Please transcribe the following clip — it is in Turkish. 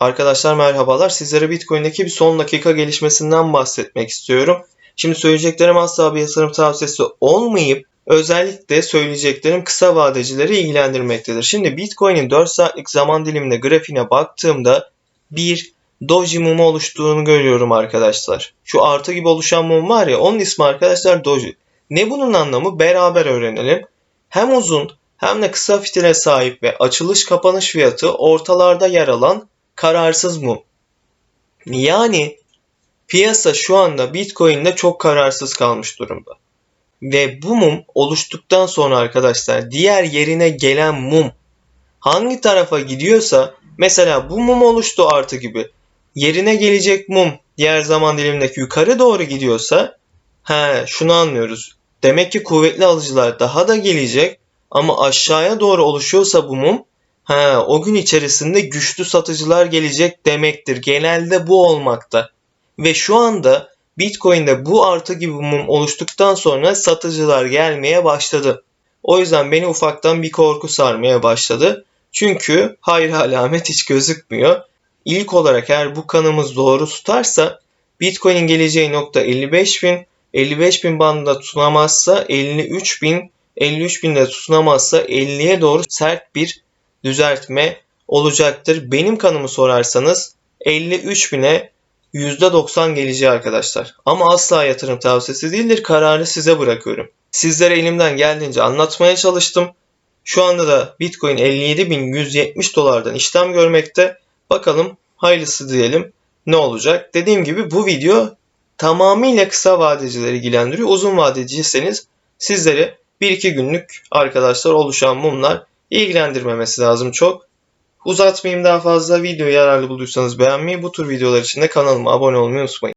Arkadaşlar merhabalar. Sizlere Bitcoin'deki bir son dakika gelişmesinden bahsetmek istiyorum. Şimdi söyleyeceklerim asla bir yatırım tavsiyesi olmayıp özellikle söyleyeceklerim kısa vadecileri ilgilendirmektedir. Şimdi Bitcoin'in 4 saatlik zaman diliminde grafiğine baktığımda bir doji mumu oluştuğunu görüyorum arkadaşlar. Şu artı gibi oluşan mum var ya onun ismi arkadaşlar doji. Ne bunun anlamı beraber öğrenelim. Hem uzun hem de kısa fitile sahip ve açılış kapanış fiyatı ortalarda yer alan kararsız mum. Yani piyasa şu anda Bitcoin'de çok kararsız kalmış durumda. Ve bu mum oluştuktan sonra arkadaşlar diğer yerine gelen mum hangi tarafa gidiyorsa mesela bu mum oluştu artı gibi. Yerine gelecek mum diğer zaman dilimindeki yukarı doğru gidiyorsa he şunu anlıyoruz. Demek ki kuvvetli alıcılar daha da gelecek ama aşağıya doğru oluşuyorsa bu mum Ha, o gün içerisinde güçlü satıcılar gelecek demektir. Genelde bu olmakta. Ve şu anda Bitcoin'de bu artı gibi mum oluştuktan sonra satıcılar gelmeye başladı. O yüzden beni ufaktan bir korku sarmaya başladı. Çünkü hayır alamet hiç gözükmüyor. İlk olarak eğer bu kanımız doğru tutarsa Bitcoin'in geleceği nokta 55 bin, 55 bin bandında tutunamazsa 53 bin, 53 binde tutunamazsa 50'ye doğru sert bir düzeltme olacaktır. Benim kanımı sorarsanız 53 bine %90 geleceği arkadaşlar. Ama asla yatırım tavsiyesi değildir. Kararı size bırakıyorum. Sizlere elimden geldiğince anlatmaya çalıştım. Şu anda da Bitcoin 57.170 dolardan işlem görmekte. Bakalım hayırlısı diyelim ne olacak. Dediğim gibi bu video tamamıyla kısa vadecileri ilgilendiriyor. Uzun vadeciyseniz sizlere 1-2 günlük arkadaşlar oluşan mumlar ilgilendirmemesi lazım çok. Uzatmayayım daha fazla. Videoyu yararlı bulduysanız beğenmeyi, bu tür videolar için de kanalıma abone olmayı unutmayın.